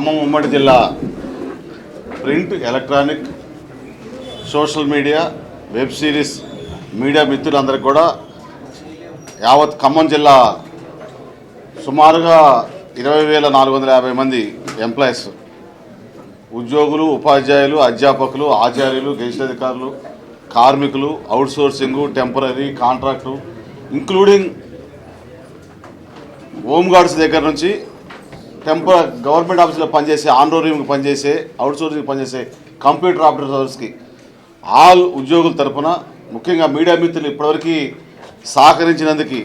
ఖమ్మం ఉమ్మడి జిల్లా print electronic social media web series media మిత్రులందరికీ కూడా యావత్ ఖమ్మం జిల్లా సుమారుగా ఇరవై వేల నాలుగు వందల యాభై మంది ఎంప్లాయీస్ ఉద్యోగులు ఉపాధ్యాయులు అధ్యాపకులు ఆచార్యులు గెజిట్ అధికారులు కార్మికులు outsourcing temporary contract including home guards దగ్గర నుంచి టెంప గవర్నమెంట్ ఆఫీస్లో పనిచేసే ఆన్రోరింగ్ పనిచేసే అవుట్సోర్సింగ్ పనిచేసే కంప్యూటర్ ఆపరేటర్స్కి ఆల్ ఉద్యోగుల తరపున ముఖ్యంగా మీడియా మిత్రులు ఇప్పటివరకు సహకరించినందుకు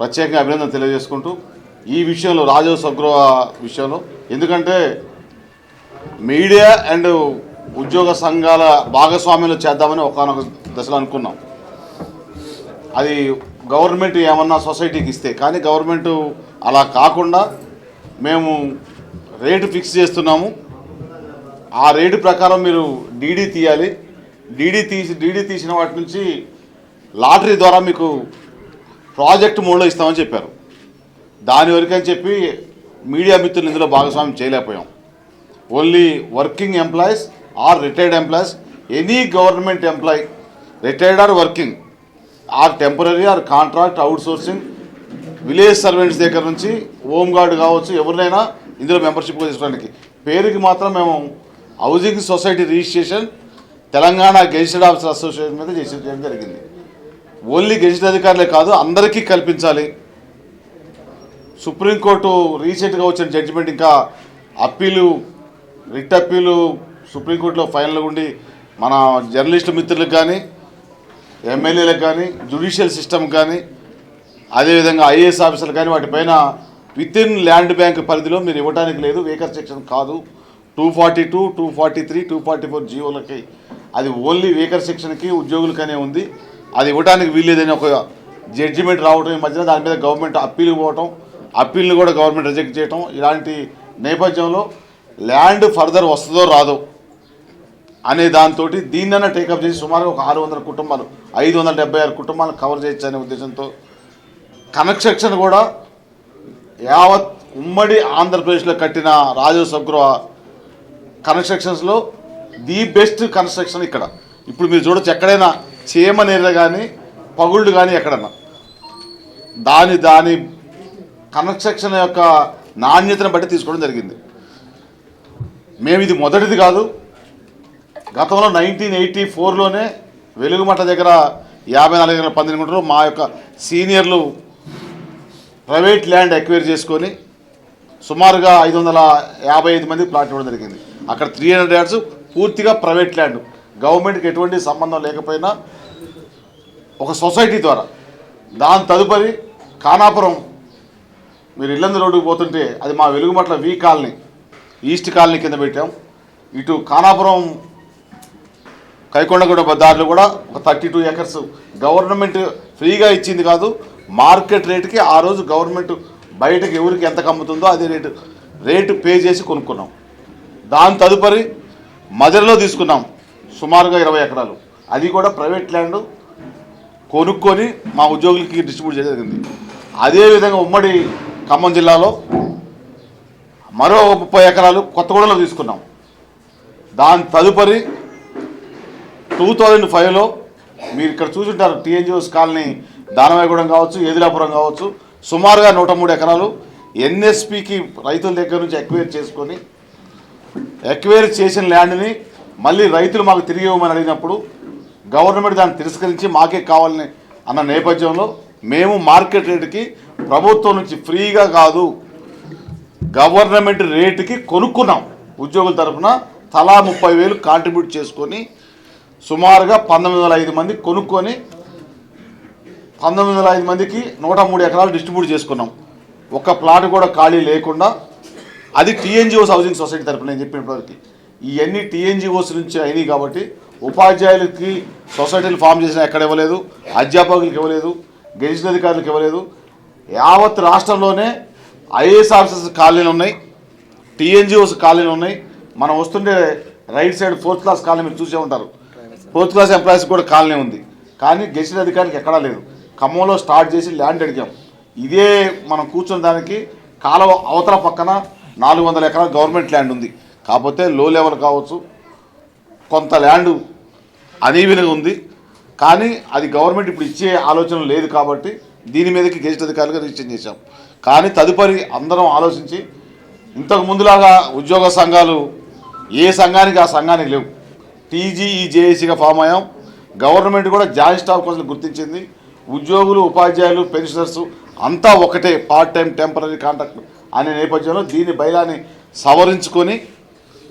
ప్రత్యేకంగా అభినందన తెలియజేసుకుంటూ ఈ విషయంలో రాజీవ్ స్వగృహ విషయంలో ఎందుకంటే మీడియా అండ్ ఉద్యోగ సంఘాల భాగస్వామ్యంలో చేద్దామని ఒకనొక దశలో అనుకున్నాం. అది గవర్నమెంట్ ఏమన్నా సొసైటీకి ఇస్తే కానీ గవర్నమెంట్ అలా కాకుండా మేము రేటు ఫిక్స్ చేస్తున్నాము. ఆ రేటు ప్రకారం మీరు డీడీ తీయాలి. డీడీ తీసి డీడీ తీసిన వాటి నుంచి లాటరీ ద్వారా మీకు ప్రాజెక్ట్ మోడ్లో ఇస్తామని చెప్పారు. దాని వరకు అని చెప్పి మీడియా మిత్రులు ఇందులో భాగస్వామ్యం చేయలేకపోయాం. Only working employees or retired employees any government employee retired or working or temporary or contract outsourcing village servants దగ్గర నుంచి హోమ్ గార్డ్ కావచ్చు ఎవరినైనా ఇందులో మెంబర్షిప్ తీసుకోవడానికి. పేరుకి మాత్రం మేము housing society registration Telangana gazetted officer association మీద చేసి చేయడం జరిగింది. ఓన్లీ గెజిటెడ్ అధికారులే కాదు అందరికీ కల్పించాలి. సుప్రీంకోర్టు రీసెంట్గా వచ్చిన జడ్జిమెంట్ ఇంకా అప్పీలు రిట్ అప్పీలు సుప్రీంకోర్టులో ఫైనల్ ఉండి మన జర్నలిస్టు మిత్రులకు కానీ ఎమ్మెల్యేలకు కానీ జ్యుడిషియల్ సిస్టమ్ కానీ అదేవిధంగా ఐఏఎస్ ఆఫీసర్లు కానీ వాటిపైన విత్ ఇన్ ల్యాండ్ బ్యాంక్ పరిధిలో మీరు ఇవ్వడానికి లేదు వేకర్ సెక్షన్ కాదు. Two forty two two forty three two forty four జీవోలకి. అది ఓన్లీ వేకర్ సెక్షన్కి ఉద్యోగులకనే ఉంది. అది ఇవ్వడానికి వీల్లేదని ఒక జడ్జిమెంట్ రావడం ఈ మధ్యన దాని మీద గవర్నమెంట్ అప్పీల్ పోవటం అప్పీల్ని కూడా గవర్నమెంట్ రిజెక్ట్ చేయటం ఇలాంటి నేపథ్యంలో ల్యాండ్ ఫర్దర్ వస్తుందో రాదో అనే దాంతో దీన్నైనా టేకప్ చేసి సుమారుగా ఒక ఆరు వందల కుటుంబాలు ఐదు వందల డెబ్బై ఆరు కుటుంబాలను కవర్ చేయొచ్చు అనే ఉద్దేశంతో కనెక్షన్ కూడా యావత్ ఉమ్మడి ఆంధ్రప్రదేశ్లో కట్టిన రాజీవ్ సగృహ కన్స్ట్రక్షన్స్లో ది బెస్ట్ కన్స్ట్రక్షన్ ఇక్కడ. ఇప్పుడు మీరు చూడొచ్చు ఎక్కడైనా చీమ నీర కానీ పగుళ్ళు కానీ ఎక్కడన్నా. దాని దాని కన్స్ట్రక్షన్ యొక్క నాణ్యతను బట్టి తీసుకోవడం జరిగింది. మేము ఇది మొదటిది కాదు. గతంలో నైన్టీన్ ఎయిటీ ఫోర్లోనే వెలుగుమట్ల దగ్గర యాభై నాలుగు వందల పంతొమ్మిది మా యొక్క సీనియర్లు ప్రైవేట్ ల్యాండ్ ఎక్వైర్ చేసుకొని సుమారుగా ఐదు వందల యాభై ఐదు మంది ప్లాట్ ఇవ్వడం జరిగింది. అక్కడ త్రీ హండ్రెడ్ యార్డ్స్ పూర్తిగా ప్రైవేట్ ల్యాండ్. గవర్నమెంట్కి ఎటువంటి సంబంధం లేకపోయినా ఒక సొసైటీ ద్వారా. దాని తదుపరి ఖానాపురం. మీరు ఇల్లందు రోడ్డుకు పోతుంటే అది మా Velugumatla V colony east colony కింద పెట్టాం. ఇటు ఖానాపురం కైకొండగూడ దారిలో కూడా ఒక థర్టీ టూ ఎకర్స్ గవర్నమెంట్ ఫ్రీగా ఇచ్చింది కాదు. మార్కెట్ రేటుకి ఆ రోజు గవర్నమెంట్ బయటకు ఎవరికి ఎంత కమ్ముతుందో అదే రేటు రేటు పే చేసి కొనుక్కున్నాం. దాని తదుపరి మదర్లో తీసుకున్నాం సుమారుగా ఇరవై ఎకరాలు. అది కూడా ప్రైవేట్ ల్యాండ్ కొనుక్కొని మా ఉద్యోగులకి డిస్ట్రిబ్యూట్ చేయడం జరిగింది. అదేవిధంగా ఉమ్మడి ఖమ్మం జిల్లాలో మరో ముప్పై ఎకరాలు కొత్తగూడలో తీసుకున్నాం. దాని తదుపరి టూ థౌజండ్ ఫైవ్లో మీరు ఇక్కడ చూసుంటారు టీఎన్జిఓస్ కాలనీ దానవాయగూడెం కావచ్చు ఏదిలాపురం కావచ్చు సుమారుగా నూట మూడు ఎకరాలు ఎన్ఎస్పికి రైతుల దగ్గర నుంచి ఎక్వైర్ చేసుకొని ఎక్వైర్ చేసిన ల్యాండ్ని మళ్ళీ రైతులు మాకు తిరిగి ఇవ్వమని అడిగినప్పుడు గవర్నమెంట్ దాన్ని తిరస్కరించి మాకే కావాలని అన్న నేపథ్యంలో మేము మార్కెట్ రేటుకి ప్రభుత్వం నుంచి ఫ్రీగా కాదు గవర్నమెంట్ రేటుకి కొనుక్కున్నాం. ఉద్యోగుల తరఫున తలా ముప్పై వేలు కాంట్రిబ్యూట్ చేసుకొని సుమారుగా పంతొమ్మిది వందల ఐదు మంది కొనుక్కొని పంతొమ్మిది వందల ఐదు మందికి నూట మూడు ఎకరాలు డిస్ట్రిబ్యూట్ చేసుకున్నాం. ఒక్క ప్లాట్ కూడా ఖాళీ లేకుండా అది టీఎన్జిఓస్ హౌసింగ్ సొసైటీ తరఫున నేను చెప్పినప్పటివరకు ఇవన్నీ టీఎన్జిఓస్ నుంచి అయినాయి కాబట్టి ఉపాధ్యాయులకి సొసైటీలు ఫామ్ చేసిన ఎక్కడ ఇవ్వలేదు అధ్యాపకులకు ఇవ్వలేదు గెలిచిన అధికారులకు ఇవ్వలేదు. యావత్ రాష్ట్రంలోనే ఐఏఎస్ ఆఫీసర్స్ కాలనీలు ఉన్నాయి టీఎన్జిఓస్ కాలనీలు ఉన్నాయి. మనం వస్తుంటే right side fourth class colony మీరు చూసే ఉంటారు. ఫోర్త్ క్లాస్ ఎంప్లాయీస్ కూడా కాలనీ ఉంది. కానీ గెలిచిన అధికారికి ఎక్కడా లేదు. ఖమ్మంలో స్టార్ట్ చేసి ల్యాండ్ అడిగాం. ఇదే మనం కూర్చున్న దానికి కాలువ అవతల పక్కన నాలుగు వందల ఎకరాల గవర్నమెంట్ ల్యాండ్ ఉంది. కాకపోతే లో లెవెల్ కావచ్చు కొంత ల్యాండ్ అనీవెన్గా ఉంది. కానీ అది గవర్నమెంట్ ఇప్పుడు ఇచ్చే ఆలోచన లేదు కాబట్టి దీని మీదకి గెజిట్ అధికారులుగా రిజిస్టర్ చేశాం. కానీ తదుపరి అందరం ఆలోచించి ఇంతకు ముందులాగా ఉద్యోగ సంఘాలు ఏ సంఘానికి ఆ సంఘానికి లేవు. టీజీఈజేఏసీగా ఫామ్ అయ్యాం. గవర్నమెంట్ కూడా జాయింట్ స్టాఫ్ కోసం గుర్తించింది. ఉద్యోగులు ఉపాధ్యాయులు పెన్షనర్స్ అంతా ఒకటే పార్ట్ టైం టెంపరీ కాంట్రాక్ట్ అనే నేపథ్యంలో దీని బయలాన్ని సవరించుకొని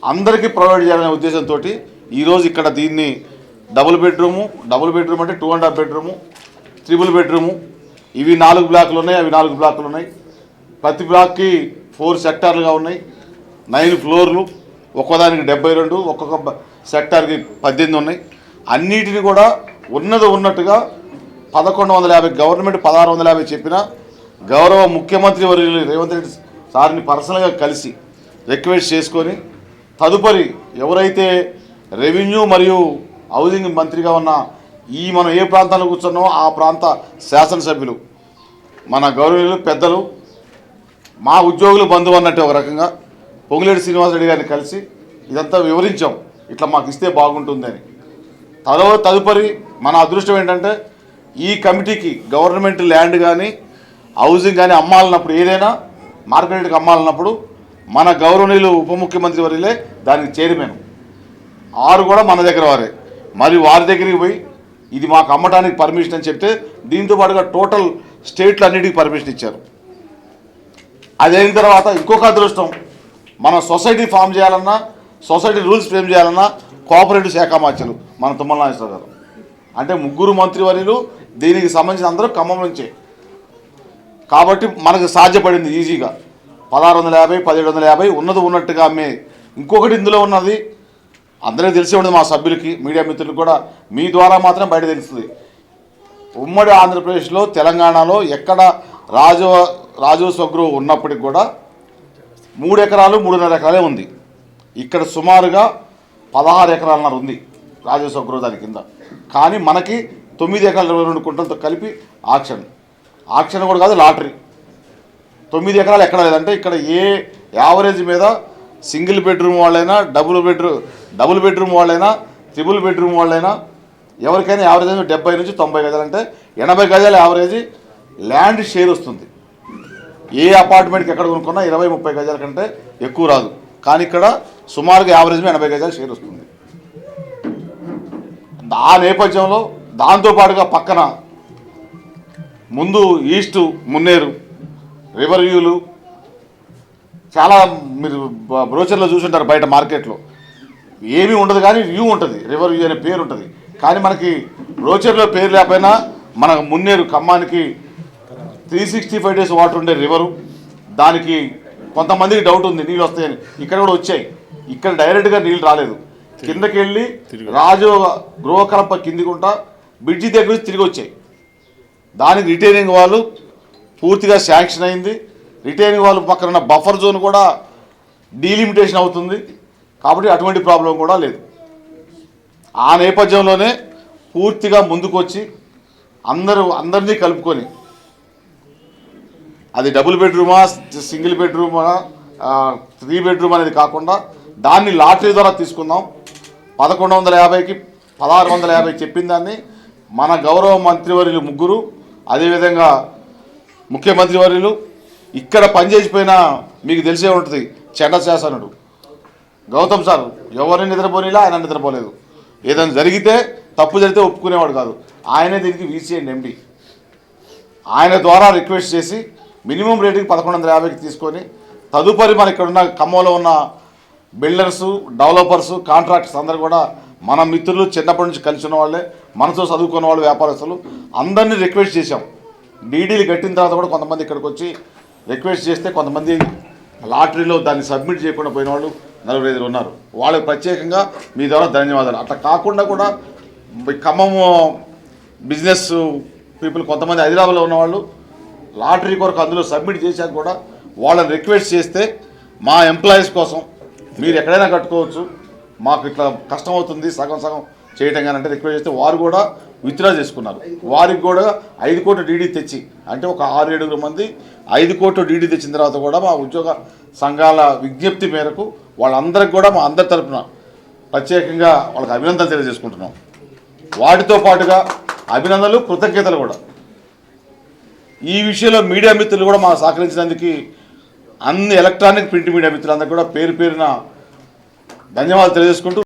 అందరికీ ప్రొవైడ్ చేయాలనే ఉద్దేశంతో ఈరోజు ఇక్కడ దీన్ని డబుల్ బెడ్రూము డబుల్ బెడ్రూమ్ అంటే two and half bedroom triple bedroom ఇవి నాలుగు బ్లాకులు ఉన్నాయి అవి నాలుగు బ్లాకులు ఉన్నాయి. ప్రతి బ్లాక్కి ఫోర్ సెక్టార్లుగా ఉన్నాయి. నైన్ ఫ్లోర్లు ఒక్కోదానికి డెబ్బై రెండు ఒక్కొక్క సెక్టార్కి పద్దెనిమిది ఉన్నాయి. అన్నిటిని కూడా ఉన్నది ఉన్నట్టుగా పదకొండు వందల యాభై గవర్నమెంట్ పదహారు వందల యాభై చెప్పిన గౌరవ ముఖ్యమంత్రి వర్యులు రేవంత్ రెడ్డి సార్ని పర్సనల్గా కలిసి రిక్వెస్ట్ చేసుకొని తదుపరి ఎవరైతే రెవెన్యూ మరియు హౌసింగ్ మంత్రిగా ఉన్న ఈ మనం ఏ ప్రాంతంలో కూర్చున్నామో ఆ ప్రాంత శాసనసభ్యులు మన గౌరవీయులు పెద్దలు మా ఉద్యోగులు బంధువు అన్నట్టు ఒక రకంగా పొంగులేటి శ్రీనివాసరెడ్డి గారిని కలిసి ఇదంతా వివరించాం. ఇట్లా మాకు ఇస్తే బాగుంటుందని. తదో తదుపరి మన అదృష్టం ఏంటంటే ఈ కమిటీకి గవర్నమెంట్ ల్యాండ్ కానీ హౌసింగ్ కానీ అమ్మాలన్నప్పుడు ఏదైనా మార్కెట్కి అమ్మాలన్నప్పుడు మన గౌరవనీయులు ఉప ముఖ్యమంత్రి వరిలే దానికి చైర్మన్. ఆరు కూడా మన దగ్గర వారే. మరి వారి దగ్గరికి పోయి ఇది మాకు అమ్మటానికి పర్మిషన్ అని చెప్తే దీంతో పాటుగా టోటల్ స్టేట్లు అన్నిటికీ పర్మిషన్ ఇచ్చారు. అది అయిన తర్వాత ఇంకొక అదృష్టం మన సొసైటీ ఫామ్ చేయాలన్నా సొసైటీ రూల్స్ ఫ్రేమ్ చేయాలన్నా కోఆపరేటివ్ శాఖ మార్చలు మన తుమ్మల నాగేశ్వర గారు. అంటే ముగ్గురు మంత్రివర్యులు దీనికి సంబంధించిన అందరూ ఖమ్మం నుంచే. కాబట్టి మనకు సాధ్యపడింది ఈజీగా. పదహారు వందల యాభై పదిహేడు వందల యాభై ఉన్నది ఉన్నట్టుగా అమ్మే ఇంకొకటి ఇందులో ఉన్నది. అందరికీ తెలిసే ఉండదు మా సభ్యులకి మీడియా మిత్రులకు కూడా. మీ ద్వారా మాత్రం బయట తెలుస్తుంది. ఉమ్మడి ఆంధ్రప్రదేశ్లో తెలంగాణలో ఎక్కడ రాజు రాజు స్వగృహం ఉన్నప్పటికి కూడా మూడు ఎకరాలు మూడున్నర ఎకరాలే ఉంది. ఇక్కడ సుమారుగా పదహారు ఎకరాలన్నర ఉంది. రాజస్వ గృహదాని దాని కింద. కానీ మనకి తొమ్మిది ఎకరాల ఇరవై రెండు కుంటలతో కలిపి ఆక్షన్. ఆక్షన్ కూడా కాదు లాటరీ. తొమ్మిది ఎకరాలు ఎక్కడ లేదంటే ఇక్కడ ఏ యావరేజ్ మీద సింగిల్ బెడ్రూమ్ వాళ్ళైనా డబుల్ బెడ్రూమ్ డబుల్ బెడ్రూమ్ వాళ్ళైనా త్రిబుల్ బెడ్రూమ్ వాళ్ళైనా ఎవరికైనా యావరేజ్ డెబ్బై నుంచి తొంభై గజాలు అంటే ఎనభై గజాల యావరేజ్ ల్యాండ్ షేర్ వస్తుంది. ఏ అపార్ట్మెంట్కి ఎక్కడ కొనుక్కున్నా ఇరవై ముప్పై గజాల కంటే ఎక్కువ రాదు. కానీ ఇక్కడ సుమారుగా యావరేజ్ ఎనభై గజాల షేర్ వస్తుంది. ఆ నేపథ్యంలో దాంతోపాటుగా పక్కన ముందు ఈస్ట్ మున్నేరు రివర్ వ్యూలు చాలా మీరు బ్రోచర్లో చూసుంటారు బయట మార్కెట్లో. ఏమీ ఉండదు కానీ వ్యూ ఉంటుంది రివర్ వ్యూ అనే పేరు ఉంటుంది. కానీ మనకి బ్రోచర్లో పేరు లేకపోయినా మన Munneru ఖమ్మానికి three sixty five days water ఉండే రివరు. దానికి కొంతమందికి డౌట్ ఉంది నీళ్ళు వస్తాయని. ఇక్కడ కూడా వచ్చాయి. ఇక్కడ డైరెక్ట్గా నీళ్ళు రాలేదు. కిందకి వెళ్ళి రాజు గృహకల్ప కిందికుంటా బ్రిడ్జి దగ్గర నుంచి తిరిగి వచ్చాయి. దానికి రిటైనింగ్ వాళ్ళు పూర్తిగా శాంక్షన్ అయింది. రిటైనింగ్ వాళ్ళు పక్కన ఉన్న బఫర్ జోన్ కూడా డీలిమిటేషన్ అవుతుంది. కాబట్టి అటువంటి ప్రాబ్లం కూడా లేదు. ఆ నేపథ్యంలోనే పూర్తిగా ముందుకొచ్చి అందరూ అందరినీ కలుపుకొని అది డబుల్ బెడ్రూమా సింగిల్ బెడ్రూమా త్రీ బెడ్రూమ్ అనేది కాకుండా దాన్ని లాటరీ ద్వారా తీసుకుందాం పదకొండు వందల యాభైకి పదహారు వందల యాభై చెప్పిన దాన్ని మన గౌరవ మంత్రివర్యులు ముగ్గురు అదేవిధంగా ముఖ్యమంత్రి వర్యులు ఇక్కడ పనిచేసిపోయిన మీకు తెలిసే ఉంటుంది చండశాసనుడు గౌతమ్ సార్ ఎవరిని నిద్రపోనిలా ఆయన నిద్రపోలేదు. ఏదైనా జరిగితే తప్పు జరిగితే ఒప్పుకునేవాడు కాదు. ఆయనే దీనికి వీసీ అండ్ ఎండి ఆయన ద్వారా రిక్వెస్ట్ చేసి మినిమం రేటింగ్ పదకొండు వందల యాభైకి తీసుకొని తదుపరి మన ఇక్కడ ఉన్న ఖమ్మంలో ఉన్న బిల్డర్సు డెవలపర్సు కాంట్రాక్టర్స్ అందరు కూడా మన మిత్రులు చిన్నప్పటి నుంచి కలిసి ఉన్న వాళ్ళే మనసులో చదువుకున్న వాళ్ళు వ్యాపారస్తులు అందరినీ రిక్వెస్ట్ చేశాం. డీడీలు కట్టిన తర్వాత కూడా కొంతమంది ఇక్కడికి వచ్చి రిక్వెస్ట్ చేస్తే కొంతమంది లాటరీలో దాన్ని సబ్మిట్ చేయకుండా పోయిన వాళ్ళు నలుగురు ఐదుగురు ఉన్నారు. వాళ్ళకి ప్రత్యేకంగా మీ ద్వారా ధన్యవాదాలు. అట్లా కాకుండా కూడా ఖమ్మం బిజినెస్ పీపుల్ కొంతమంది హైదరాబాద్లో ఉన్నవాళ్ళు లాటరీ కొరకు అందులో సబ్మిట్ చేశాక కూడా వాళ్ళని రిక్వెస్ట్ చేస్తే మా ఎంప్లాయీస్ కోసం మీరు ఎక్కడైనా కట్టుకోవచ్చు. మాకు ఇట్లా కష్టం అవుతుంది సగం సగం చేయటం కానీ అంటే రిక్వెస్ట్ చేస్తే వారు కూడా విత్డ్రా చేసుకున్నారు. వారికి కూడా ఐదు కోట్ల డీడీ తెచ్చి అంటే ఒక ఆరు ఏడుగురు మంది ఐదు కోట్ల డీడీ తెచ్చిన తర్వాత కూడా మా ఉద్యోగ సంఘాల విజ్ఞప్తి మేరకు వాళ్ళందరికి కూడా మా అందరి తరపున ప్రత్యేకంగా వాళ్ళకి అభినందనలు తెలియజేసుకుంటున్నాం. వాటితో పాటుగా అభినందనలు కృతజ్ఞతలు కూడా. ఈ విషయంలో మీడియా మిత్రులు కూడా మాకు సహకరించినందుకు అన్ని ఎలక్ట్రానిక్ ప్రింట్ మీడియా మిత్రులందరూ కూడా పేరు పేరున ధన్యవాదాలు తెలియజేసుకుంటూ